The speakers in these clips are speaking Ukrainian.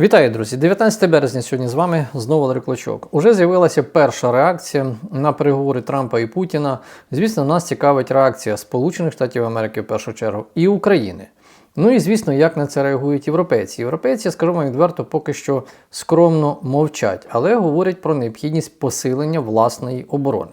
Вітаю, друзі! 19 березня сьогодні з вами знову Валерій Клочок. Уже з'явилася перша реакція на переговори Трампа і Путіна. Звісно, нас цікавить реакція Сполучених Штатів Америки в першу чергу і України. Ну і звісно, як на це реагують європейці. Європейці, скажімо відверто, поки що скромно мовчать, але говорять про необхідність посилення власної оборони.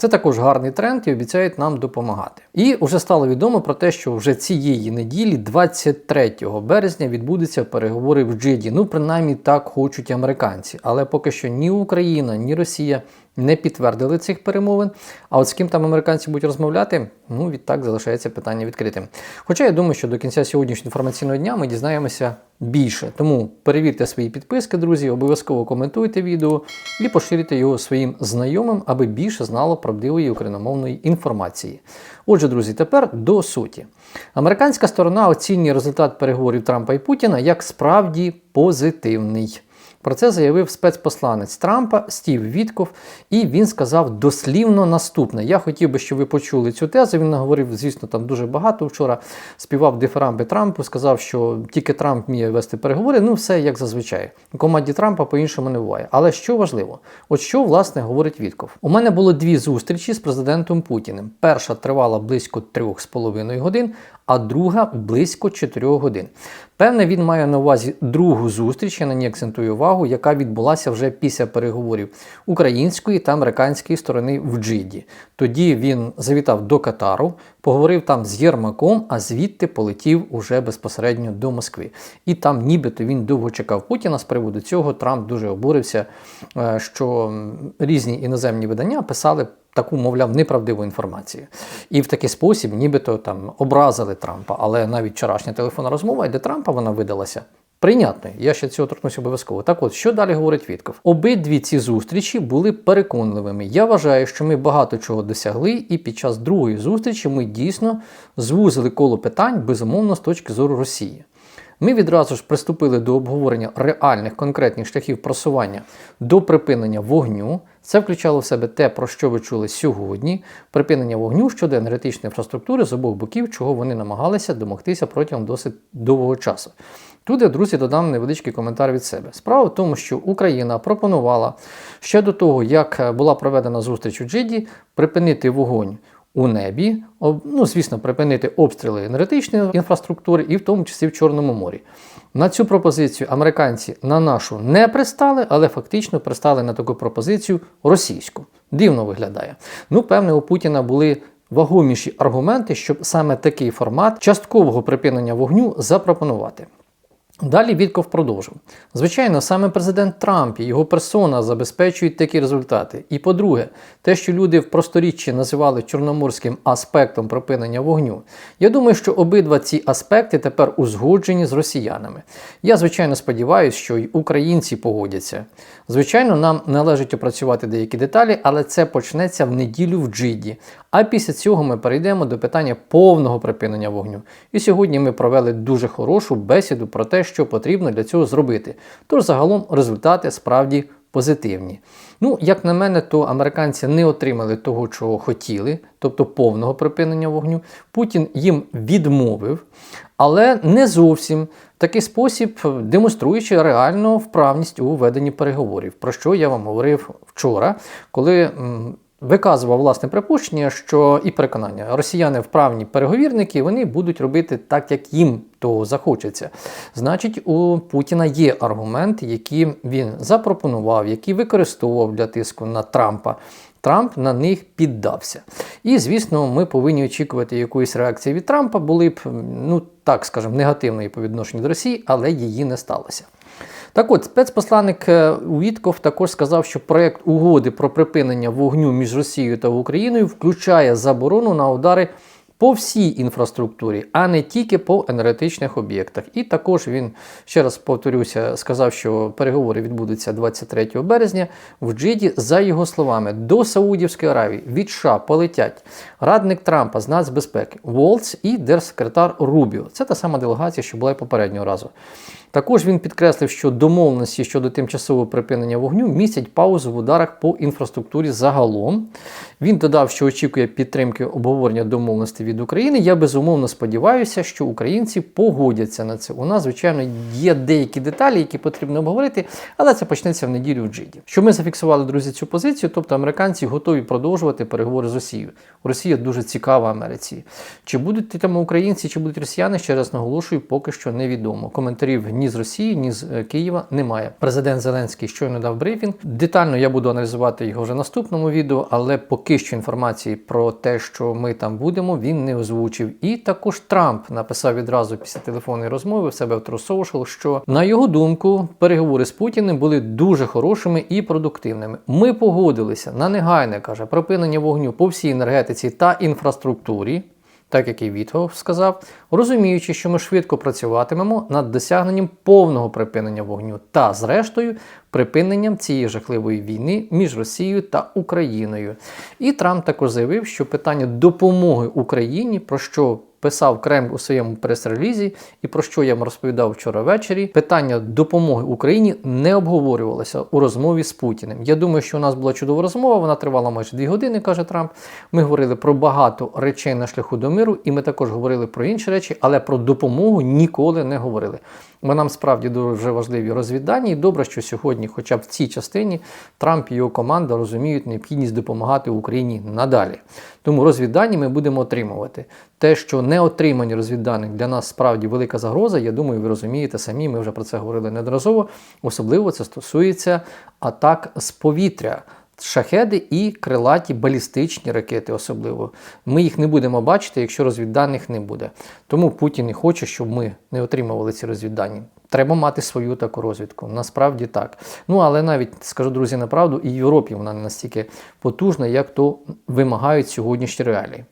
Це також гарний тренд і обіцяють нам допомагати. І вже стало відомо про те, що вже цієї неділі, 23 березня, відбудуться переговори в Джиді. Ну, принаймні так хочуть американці. Але поки що ні Україна, ні Росія не підтвердили цих перемовин. А от з ким там американці будуть розмовляти, ну відтак залишається питання відкритим. Хоча я думаю, що до кінця сьогоднішнього інформаційного дня ми дізнаємося більше. Тому перевірте свої підписки, друзі, обов'язково коментуйте відео і поширюйте його своїм знайомим, аби більше знало правдивої україномовної інформації. Отже, друзі, тепер до суті. Американська сторона оцінює результат переговорів Трампа і Путіна як справді позитивний. Про це заявив спецпосланець Трампа Стів Вітков, і він сказав дослівно наступне. Я хотів би, щоб ви почули цю тезу. Він наговорив, звісно, там дуже багато вчора. Співав дифирамби Трампу, сказав, що тільки Трамп вміє вести переговори. Ну, все як зазвичай. У команді Трампа по-іншому не буває. Але що важливо, от що власне говорить Вітков? У мене було дві зустрічі з президентом Путіним. Перша тривала близько трьох з половиною годин, а друга близько 4 годин. Певне, він має на увазі другу зустріч, я на ній акцентую увагу, яка відбулася вже після переговорів української та американської сторони в Джиді. Тоді він завітав до Катару, поговорив там з Єрмаком, а звідти полетів уже безпосередньо до Москви. І там, нібито він довго чекав Путіна. З приводу цього Трамп дуже обурився, е, що різні іноземні видання писали таку, мовляв, неправдиву інформацію. І в такий спосіб, нібито там образили Трампа. Але навіть вчорашня телефонна розмова, де Трампа вона видалася. Прийнятною, я ще цього торкнуся обов'язково. Так от, що далі говорить Вітков? Обидві ці зустрічі були переконливими. Я вважаю, що ми багато чого досягли, і під час другої зустрічі ми дійсно звузили коло питань, безумовно, з точки зору Росії. Ми відразу ж приступили до обговорення реальних конкретних шляхів просування до припинення вогню. Це включало в себе те, про що ви чули сьогодні: припинення вогню щодо енергетичної інфраструктури з обох боків, чого вони намагалися домогтися протягом досить довгого часу. Тут я, друзі, додам невеличкий коментар від себе. Справа в тому, що Україна пропонувала ще до того, як була проведена зустріч у Джиді, припинити вогонь у небі, ну, звісно, припинити обстріли енергетичної інфраструктури і в тому числі в Чорному морі. На цю пропозицію американці на нашу не пристали, але фактично пристали на таку пропозицію російську. Дивно виглядає. Ну, певне, у Путіна були вагоміші аргументи, щоб саме такий формат часткового припинення вогню запропонувати. Далі Вітков продовжив. Звичайно, саме президент Трамп і його персона забезпечують такі результати. І по-друге, те, що люди в просторіччі називали чорноморським аспектом припинення вогню, я думаю, що обидва ці аспекти тепер узгоджені з росіянами. Я, звичайно, сподіваюся, що й українці погодяться. Звичайно, нам належить опрацювати деякі деталі, але це почнеться в неділю в Джиді. А після цього ми перейдемо до питання повного припинення вогню. І сьогодні ми провели дуже хорошу бесіду про те, що потрібно для цього зробити. Тож загалом результати справді позитивні. Ну, як на мене, то американці не отримали того, чого хотіли, тобто повного припинення вогню. Путін їм відмовив, але не зовсім такий спосіб, демонструючи реальну вправність у веденні переговорів, про що я вам говорив вчора, коли. Виказував власне припущення, що і переконання росіяни вправні переговірники вони будуть робити так, як їм того захочеться. Значить, у Путіна є аргументи, які він запропонував, які використовував для тиску на Трампа. Трамп на них піддався. І, звісно, ми повинні очікувати якоїсь реакції від Трампа, були б, ну так скажемо, негативної по відношенню до Росії, але її не сталося. Так от, спецпосланник Вітков Уітков також сказав, що проєкт угоди про припинення вогню між Росією та Україною включає заборону на удари по всій інфраструктурі, а не тільки по енергетичних об'єктах. І також він, ще раз повторюся, сказав, що переговори відбудуться 23 березня в Джиді. За його словами, до Саудівської Аравії від США полетять радник Трампа з нацбезпеки Волц і держсекретар Рубіо. Це та сама делегація, що була й попереднього разу. Також він підкреслив, що домовленості щодо тимчасового припинення вогню містять паузу в ударах по інфраструктурі загалом. Він додав, що очікує підтримки обговорення домовленості від України. Я безумовно сподіваюся, що українці погодяться на це. У нас, звичайно, є деякі деталі, які потрібно обговорити, але це почнеться в неділю в Джиді. Що ми зафіксували, друзі, цю позицію, тобто американці готові продовжувати переговори з Росією. Росія дуже цікава Америці. Чи будуть там українці, чи будуть росіяни, ще раз наголошую, поки що невідомо. Коментарів ні з Росії, ні з е, Києва немає. Президент Зеленський щойно дав брифінг. Детально я буду аналізувати його вже наступному відео, але поки що інформації про те, що ми там будемо, він не озвучив. І також Трамп написав відразу після телефонної розмови в себе в Тросошел, що на його думку переговори з Путіним були дуже хорошими і продуктивними. Ми погодилися на негайне каже припинення вогню по всій енергетиці та інфраструктурі. Так як і Вітгоф сказав, розуміючи, що ми швидко працюватимемо над досягненням повного припинення вогню та, зрештою, припиненням цієї жахливої війни між Росією та Україною. І Трамп також заявив, що питання допомоги Україні, про що писав Кремль у своєму прес-релізі, і про що я вам розповідав вчора ввечері, питання допомоги Україні не обговорювалося у розмові з Путіним. Я думаю, що у нас була чудова розмова, вона тривала майже дві години, каже Трамп. Ми говорили про багато речей на шляху до миру, і ми також говорили про інші речі, але про допомогу ніколи не говорили. Бо нам справді дуже важливі розвіддані, і добре, що сьогодні, хоча б в цій частині, Трамп і його команда розуміють необхідність допомагати Україні надалі. Тому розвіддані ми будемо отримувати. Те, що не отримані розвідданих для нас справді велика загроза, я думаю, ви розумієте самі, ми вже про це говорили неодноразово. Особливо це стосується атак з повітря. Шахеди і крилаті балістичні ракети, особливо. Ми їх не будемо бачити, якщо розвідданих не буде. Тому Путін не хоче, щоб ми не отримували ці розвіддані. Треба мати свою таку розвідку. Насправді так. Ну але навіть скажу друзі, на правду, і в Європі вона не настільки потужна, як то вимагають сьогоднішні реалії.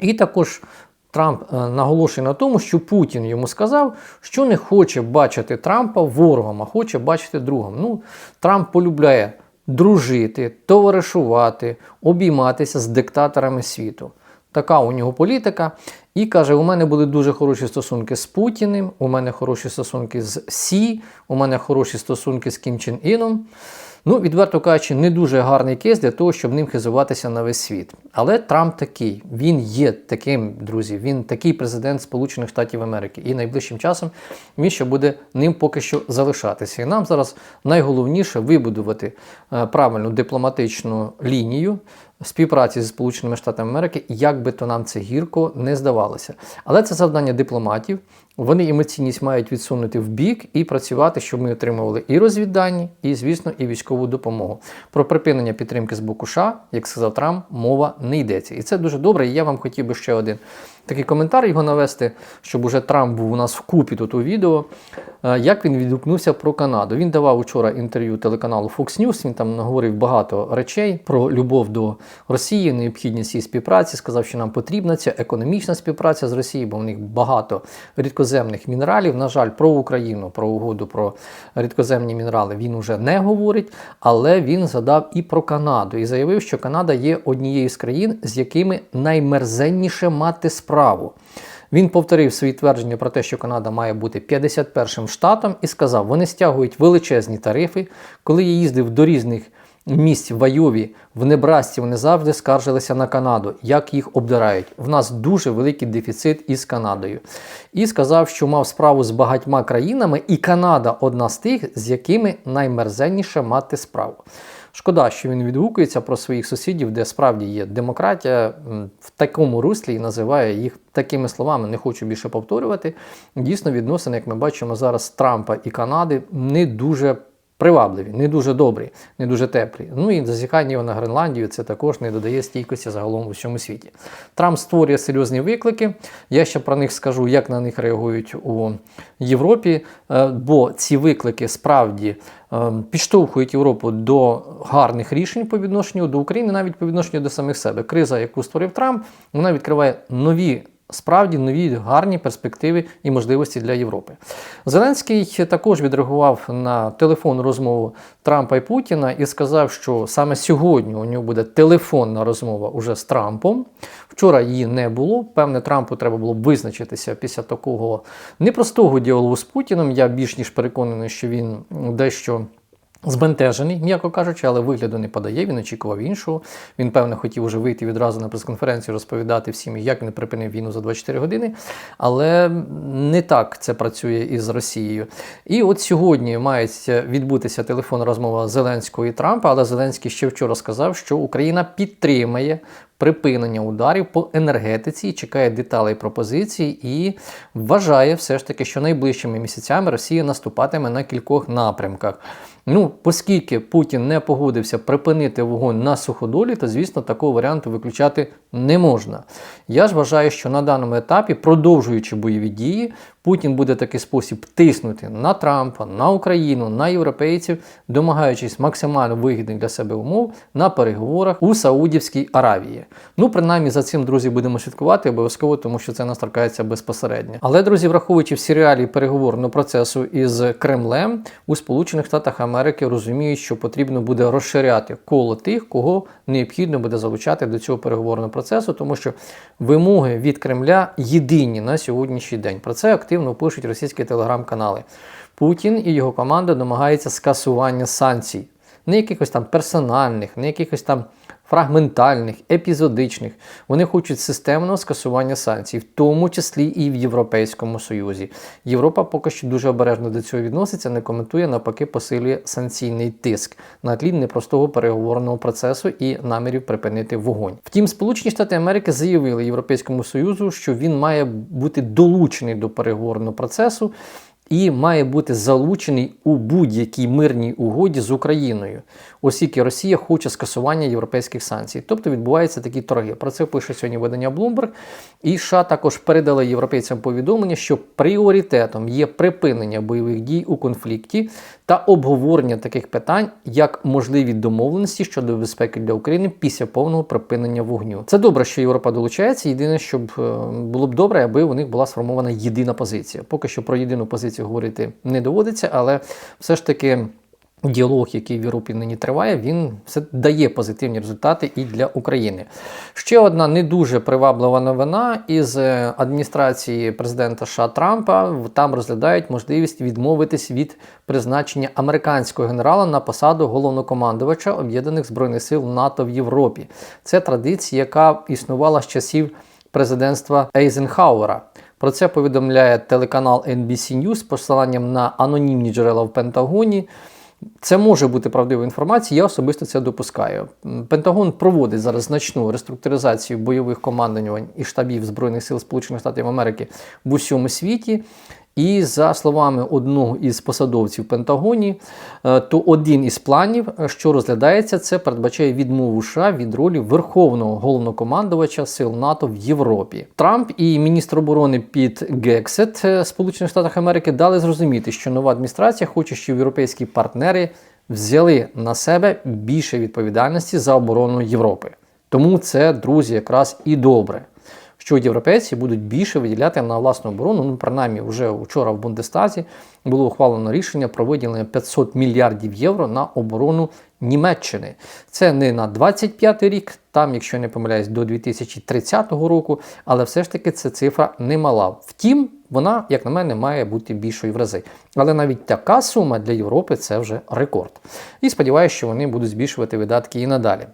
І також Трамп е, наголошує на тому, що Путін йому сказав, що не хоче бачити Трампа ворогом, а хоче бачити другом. Ну, Трамп полюбляє дружити, товаришувати, обійматися з диктаторами світу. Така у нього політика. І каже: у мене були дуже хороші стосунки з Путіним, у мене хороші стосунки з Сі, у мене хороші стосунки з Кім Чен Іном. Ну, відверто кажучи, не дуже гарний кейс для того, щоб ним хизуватися на весь світ. Але Трамп такий, він є таким, друзі. Він такий президент Сполучених Штатів Америки. І найближчим часом він ще буде ним поки що залишатися. І нам зараз найголовніше вибудувати е, правильну дипломатичну лінію. Співпраці зі Сполученими Штатами Америки, як би то нам це гірко не здавалося. Але це завдання дипломатів. Вони емоційність мають відсунути в бік і працювати, щоб ми отримували і розвіддані, і, звісно, і військову допомогу. Про припинення підтримки з боку США, як сказав Трамп, мова не йдеться. І це дуже добре. І я вам хотів би ще один такий коментар його навести, щоб уже Трамп був у нас вкупі тут у відео. Е, як він відгукнувся про Канаду? Він давав вчора інтерв'ю телеканалу Fox News, Він там наговорив багато речей про любов до Росії, необхідність її співпраці. Сказав, що нам потрібна ця економічна співпраця з Росією, бо в них багато рідкоземних мінералів. На жаль, про Україну, про угоду про рідкоземні мінерали він уже не говорить, але він згадав і про Канаду і заявив, що Канада є однією з країн, з якими наймерзенніше мати справу. Він повторив свої твердження про те, що Канада має бути 51-м штатом, і сказав, вони стягують величезні тарифи. Коли я їздив до різних місць в Айові, в Небрасці, вони завжди скаржилися на Канаду, як їх обдирають. В нас дуже великий дефіцит із Канадою. І сказав, що мав справу з багатьма країнами, і Канада одна з тих, з якими наймерзенніше мати справу. Шкода, що він відгукується про своїх сусідів, де справді є демократія в такому руслі і називає їх такими словами. Не хочу більше повторювати. Дійсно, відносини, як ми бачимо зараз Трампа і Канади, не дуже привабливі, не дуже добрі, не дуже теплі. Ну і зазіхання на Гренландію це також не додає стійкості загалом у всьому світі. Трамп створює серйозні виклики. Я ще про них скажу, як на них реагують у Європі, е, бо ці виклики справді е, підштовхують Європу до гарних рішень по відношенню до України, навіть по відношенню до самих себе. Криза, яку створив Трамп, вона відкриває нові справді нові гарні перспективи і можливості для Європи. Зеленський також відреагував на телефонну розмову Трампа і Путіна і сказав, що саме сьогодні у нього буде телефонна розмова уже з Трампом. Вчора її не було. Певне, Трампу треба було визначитися після такого непростого діалогу з Путіним. Я більш ніж переконаний, що він дещо Збентежений, м'яко кажучи, але вигляду не подає. Він очікував іншого. Він, певно, хотів уже вийти відразу на прес-конференцію, розповідати всім, як він припинив війну за 24 години. Але не так це працює із Росією. І от сьогодні має відбутися телефонна розмова Зеленського і Трампа, але Зеленський ще вчора сказав, що Україна підтримає. Припинення ударів по енергетиці чекає деталей пропозицій і вважає все ж таки, що найближчими місяцями Росія наступатиме на кількох напрямках. Ну, оскільки Путін не погодився припинити вогонь на суходолі, то звісно такого варіанту виключати не можна. Я ж вважаю, що на даному етапі, продовжуючи бойові дії, Путін буде такий спосіб тиснути на Трампа, на Україну, на європейців, домагаючись максимально вигідних для себе умов на переговорах у Саудівській Аравії. Ну, принаймні за цим, друзі, будемо слідкувати обов'язково, тому що це нас торкається безпосередньо. Але, друзі, враховуючи всі реалії переговорного процесу із Кремлем у Сполучених Штатах Америки, розуміють, що потрібно буде розширяти коло тих, кого необхідно буде залучати до цього переговорного процесу, тому що вимоги від Кремля єдині на сьогоднішній день. Про це активно пишуть російські телеграм-канали. Путін і його команда домагаються скасування санкцій, не якихось там персональних, не якихось там фрагментальних, епізодичних. Вони хочуть системного скасування санкцій, в тому числі і в Європейському Союзі. Європа поки що дуже обережно до цього відноситься, не коментує, навпаки, посилює санкційний тиск на тлі непростого переговорного процесу і намірів припинити вогонь. Втім, Сполучені Штати Америки заявили Європейському Союзу, що він має бути долучений до переговорного процесу і має бути залучений у будь-якій мирній угоді з Україною, оскільки Росія хоче скасування європейських санкцій. Тобто відбуваються такі торги. Про це пише сьогодні видання Bloomberg. І США також передали європейцям повідомлення, що пріоритетом є припинення бойових дій у конфлікті та обговорення таких питань, як можливі домовленості щодо безпеки для України після повного припинення вогню. Це добре, що Європа долучається. Єдине, щоб е, було б добре, аби у них була сформована єдина позиція. Поки що про єдину позицію говорити не доводиться, але все ж таки. Діалог, який в Європі нині триває, він все дає позитивні результати і для України. Ще одна не дуже приваблива новина із е, адміністрації президента США Трампа. Там розглядають можливість відмовитись від призначення американського генерала на посаду головнокомандувача об'єднаних збройних сил НАТО в Європі. Це традиція, яка існувала з часів президентства Ейзенхауера. Про це повідомляє телеканал NBC News з посиланням на анонімні джерела в Пентагоні. Це може бути правдивою інформацією, я особисто це допускаю. Пентагон проводить зараз значну реструктуризацію бойових командувань і штабів Збройних сил Сполучених Штатів Америки в усьому світі. І за словами одного із посадовців Пентагоні, е, то один із планів, е, що розглядається, це передбачає відмову США від ролі верховного головнокомандувача сил НАТО в Європі. Трамп і міністр оборони Піт Гексет е, Сполучених Штатів Америки дали зрозуміти, що нова адміністрація хоче, щоб європейські партнери взяли на себе більше відповідальності за оборону Європи. Тому це, друзі, якраз і добре що європейці будуть більше виділяти на власну оборону. Ну, принаймні, вже вчора в Бундестазі було ухвалено рішення про виділення 500 мільярдів євро на оборону Німеччини. Це не на 25 рік, там, якщо не помиляюсь, до 2030 року, але все ж таки ця цифра немала. Втім, вона, як на мене, має бути більшою в рази. Але навіть така сума для Європи це вже рекорд. І сподіваюся, що вони будуть збільшувати видатки і надалі.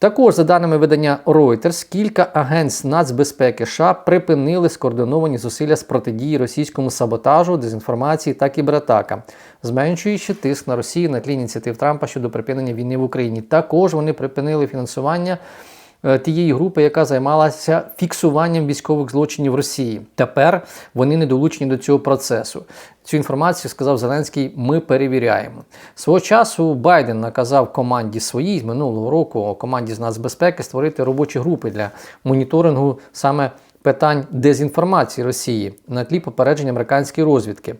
Також, за даними видання Reuters, кілька агентств нацбезпеки США припинили скоординовані зусилля з протидії російському саботажу, дезінформації та кібератакам, зменшуючи тиск на Росію на тлі ініціатив Трампа щодо припинення війни в Україні. Також вони припинили фінансування. Е, тієї групи, яка займалася фіксуванням військових злочинів Росії. Тепер вони не долучені до цього процесу. Цю інформацію сказав Зеленський. Ми перевіряємо. Свого часу Байден наказав команді своїй з минулого року команді з нацбезпеки створити робочі групи для моніторингу саме питань дезінформації Росії на тлі попередження американської розвідки.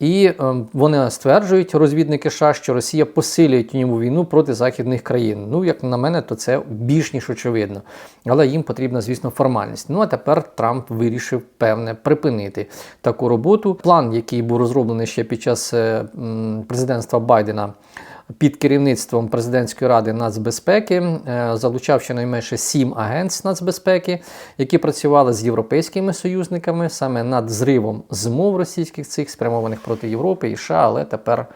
І е, вони стверджують, розвідники США, що Росія посилює тіньову війну проти західних країн. Ну, як на мене, то це більш ніж очевидно. Але їм потрібна, звісно, формальність. Ну а тепер Трамп вирішив певне припинити таку роботу. План, який був розроблений ще під час е, президентства Байдена під керівництвом президентської ради нацбезпеки е, залучав щонайменше сім агентств нацбезпеки, які працювали з європейськими союзниками саме над зривом змов російських цих спрямованих проти Європи і США, але тепер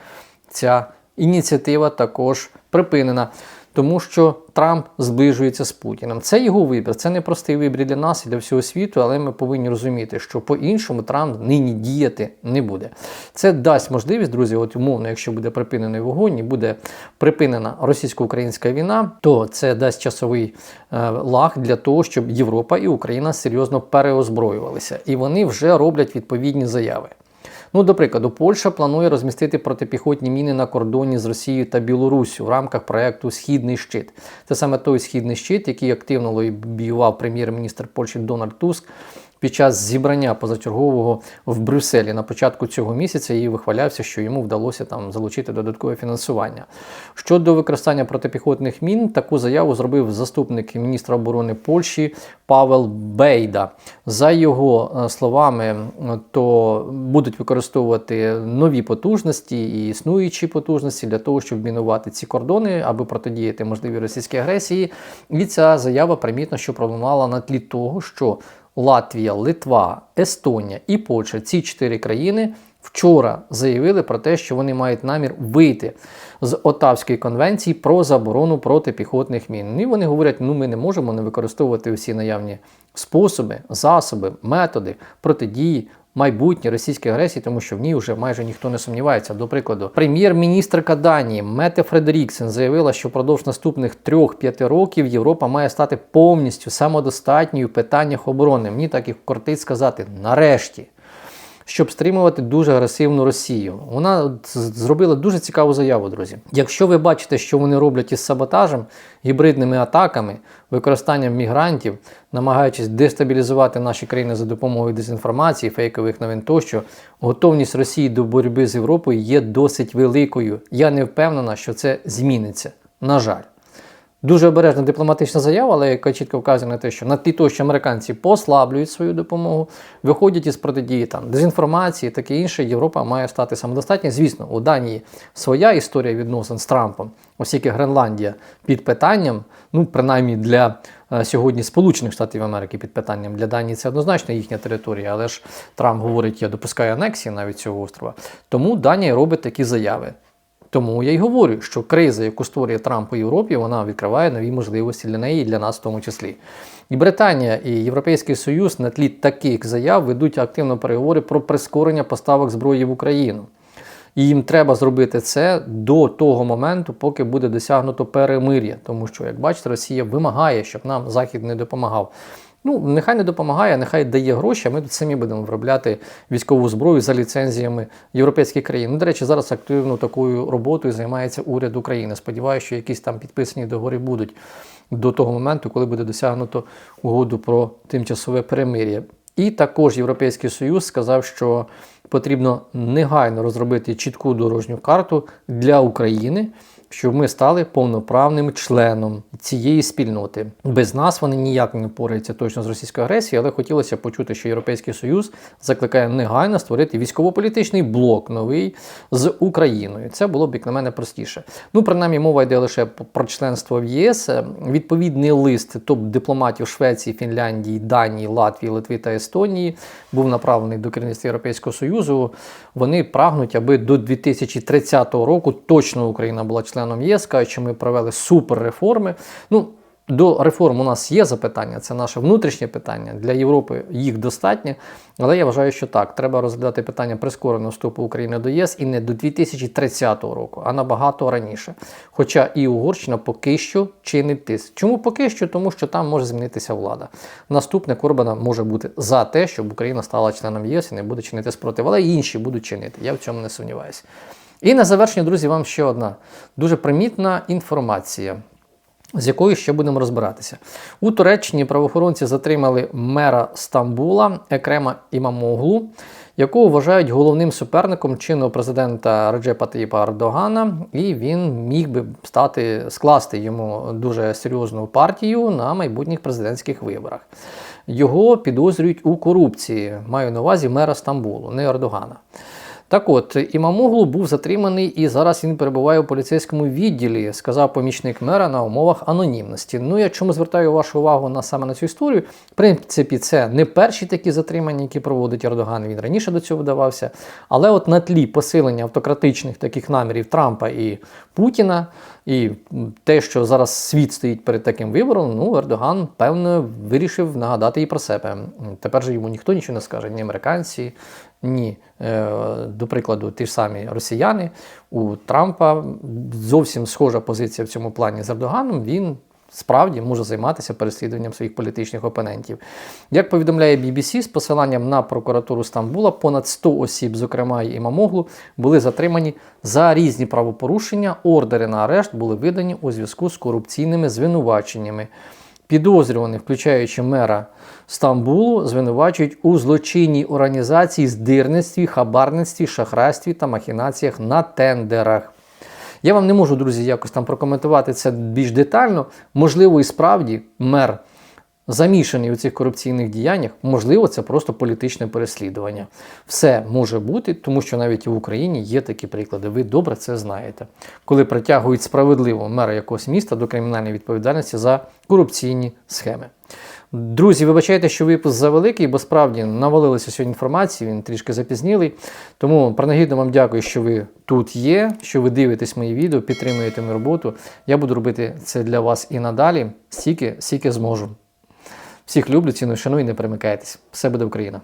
ця ініціатива також припинена. Тому що Трамп зближується з Путіним. Це його вибір. Це не простий вибір для нас і для всього світу, але ми повинні розуміти, що по-іншому Трамп нині діяти не буде. Це дасть можливість, друзі, от умовно, якщо буде припинений вогонь і буде припинена російсько-українська війна, то це дасть часовий е, лаг для того, щоб Європа і Україна серйозно переозброювалися. І вони вже роблять відповідні заяви. Ну, до прикладу, Польща планує розмістити протипіхотні міни на кордоні з Росією та Білоруссю в рамках проекту Східний щит. Це саме той східний щит, який активно лобіював прем'єр-міністр Польщі Дональд Туск. Під час зібрання позачергового в Брюсселі на початку цього місяця і вихвалявся, що йому вдалося там залучити додаткове фінансування. Щодо використання протипіхотних мін, таку заяву зробив заступник міністра оборони Польщі Павел Бейда. За його е, словами, то будуть використовувати нові потужності і існуючі потужності для того, щоб мінувати ці кордони, аби протидіяти можливій російській агресії. І ця заява примітно, що пролунала на тлі того, що Латвія, Литва, Естонія і Польща ці чотири країни вчора заявили про те, що вони мають намір вийти з Отавської конвенції про заборону протипіхотних мін. І вони говорять, ну ми не можемо не використовувати усі наявні способи, засоби, методи протидії. Майбутнє російської агресії, тому що в ній вже майже ніхто не сумнівається. До прикладу, прем'єр-міністрка Данії Мете Фредеріксен заявила, що впродовж наступних 3-5 років Європа має стати повністю самодостатньою в питаннях оборони. Мені так і кортить сказати нарешті щоб стримувати дуже агресивну Росію. Вона зробила дуже цікаву заяву, друзі. Якщо ви бачите, що вони роблять із саботажем, гібридними атаками, використанням мігрантів, намагаючись дестабілізувати наші країни за допомогою дезінформації, фейкових новин тощо, готовність Росії до боротьби з Європою є досить великою. Я не впевнена, що це зміниться. На жаль. Дуже обережна дипломатична заява, але яка чітко вказує на те, що на тлі того, що американці послаблюють свою допомогу, виходять із протидії там дезінформації, таке інше, Європа має стати самодостатньою. Звісно, у Данії своя історія відносин з Трампом, оскільки Гренландія під питанням, ну принаймні для е, сьогодні Сполучених Штатів Америки під питанням для Данії це однозначно їхня територія, але ж Трамп говорить, я допускаю анексії навіть цього острова. Тому Данія робить такі заяви. Тому я й говорю, що криза, яку створює Трамп у Європі, вона відкриває нові можливості для неї і для нас в тому числі. І Британія і Європейський Союз на тлі таких заяв ведуть активно переговори про прискорення поставок зброї в Україну. І їм треба зробити це до того моменту, поки буде досягнуто перемир'я. Тому що, як бачите, Росія вимагає, щоб нам Захід не допомагав. Ну, нехай не допомагає, нехай дає гроші, а ми тут самі будемо виробляти військову зброю за ліцензіями європейських країн. Ну, До речі, зараз активно такою роботою займається уряд України. Сподіваюся, що якісь там підписані договори будуть до того моменту, коли буде досягнуто угоду про тимчасове перемир'я. І також Європейський Союз сказав, що потрібно негайно розробити чітку дорожню карту для України щоб ми стали повноправним членом цієї спільноти. Без нас вони ніяк не впораються точно з російською агресією, але хотілося почути, що Європейський Союз закликає негайно створити військово-політичний блок новий з Україною. Це було б, як на мене, простіше. Ну, принаймні, мова йде лише про членство в ЄС. Відповідний лист топ-дипломатів Швеції, Фінляндії, Данії, Латвії, Литви та Естонії був направлений до керівництва Європейського Союзу. Вони прагнуть, аби до 2030 року точно Україна була членом членом ЄС, кажуть, що ми провели суперреформи. Ну, до реформ у нас є запитання, це наше внутрішнє питання. Для Європи їх достатньо. Але я вважаю, що так, треба розглядати питання прискореного вступу України до ЄС і не до 2030 року, а набагато раніше. Хоча і Угорщина поки що чинить тиск. Чому поки що? Тому що там може змінитися влада. Наступне Корбана може бути за те, щоб Україна стала членом ЄС і не буде чинити спротив, але інші будуть чинити. Я в цьому не сумніваюся. І на завершення, друзі, вам ще одна дуже примітна інформація. З якою ще будемо розбиратися. У Туреччині правоохоронці затримали мера Стамбула Екрема Імамоглу, якого вважають головним суперником чинного президента Реджепа Таїпа Ардогана, і він міг би стати скласти йому дуже серйозну партію на майбутніх президентських виборах. Його підозрюють у корупції. Маю на увазі мера Стамбулу, не Ердогана. Так от, Імамоглу був затриманий і зараз він перебуває у поліцейському відділі, сказав помічник мера на умовах анонімності. Ну, я чому звертаю вашу увагу на саме на цю історію? В принципі, це не перші такі затримання, які проводить Ердоган. Він раніше до цього вдавався. Але от на тлі посилення автократичних таких намірів Трампа і Путіна, і те, що зараз світ стоїть перед таким вибором, ну Ердоган певно вирішив нагадати і про себе. Тепер же йому ніхто нічого не скаже, ні американці, ні, е, до прикладу, ті ж самі росіяни. У Трампа зовсім схожа позиція в цьому плані з Ердоганом. Він справді може займатися переслідуванням своїх політичних опонентів. Як повідомляє BBC, з посиланням на прокуратуру Стамбула, понад 100 осіб, зокрема і Імамоглу, були затримані за різні правопорушення. Ордери на арешт були видані у зв'язку з корупційними звинуваченнями. Підозрюваних, включаючи мера Стамбулу, звинувачують у злочинній організації, здирництві, хабарництві, шахрайстві та махінаціях на тендерах. Я вам не можу, друзі, якось там прокоментувати це більш детально. Можливо, і справді мер замішаний у цих корупційних діяннях, можливо, це просто політичне переслідування. Все може бути, тому що навіть в Україні є такі приклади. Ви добре це знаєте, коли притягують справедливо мера якогось міста до кримінальної відповідальності за корупційні схеми. Друзі, вибачайте, що випуск завеликий, бо справді навалилося сьогодні інформації, він трішки запізнілий. Тому принагідно вам дякую, що ви тут є, що ви дивитесь мої відео, підтримуєте мою роботу. Я буду робити це для вас і надалі, стільки, стільки зможу. Всіх люблю, ціную, шаную і не перемикайтесь. Все буде Україна!